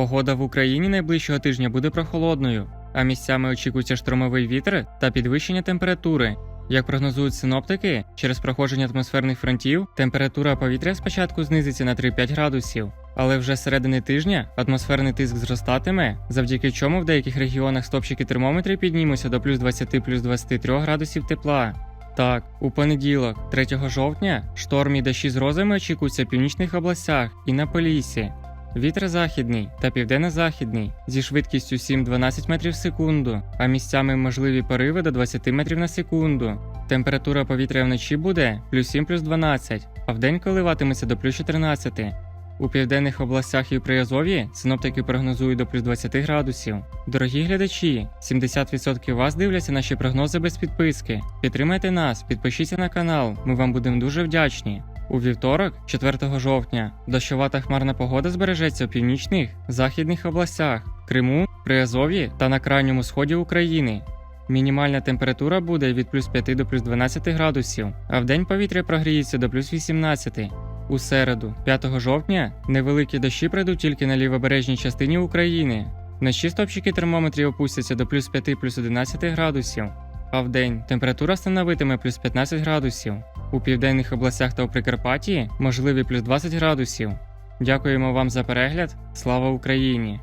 Погода в Україні найближчого тижня буде прохолодною, а місцями очікується штормовий вітер та підвищення температури. Як прогнозують синоптики, через проходження атмосферних фронтів температура повітря спочатку знизиться на 3-5 градусів, але вже з середини тижня атмосферний тиск зростатиме, завдяки чому в деяких регіонах стопчики термометрів піднімуться до плюс 20 плюс 23 градусів тепла. Так, у понеділок, 3 жовтня, шторм і дощі з грозами очікуються в північних областях і на Поліссі. Вітер західний та південно-західний зі швидкістю 7-12 метрів в секунду, а місцями можливі пориви до 20 метрів на секунду. Температура повітря вночі буде плюс 7 плюс 12, а вдень коливатиметься до плюс 14. У південних областях і в Приазов'ї синоптики прогнозують до плюс 20 градусів. Дорогі глядачі, 70% вас дивляться наші прогнози без підписки. Підтримайте нас, підпишіться на канал, ми вам будемо дуже вдячні. У вівторок, 4 жовтня, дощова та хмарна погода збережеться у північних, західних областях, Криму, Приазов'ї та на крайньому сході України. Мінімальна температура буде від плюс 5 до плюс 12 градусів, а вдень повітря прогріється до плюс 18. У середу, 5 жовтня, невеликі дощі прийдуть тільки на лівобережній частині України. Вночі стопчики термометрів опустяться до плюс 5 плюс 11 градусів, а вдень температура становитиме плюс 15 градусів. У південних областях та у Прикарпатті можливі плюс 20 градусів. Дякуємо вам за перегляд. Слава Україні!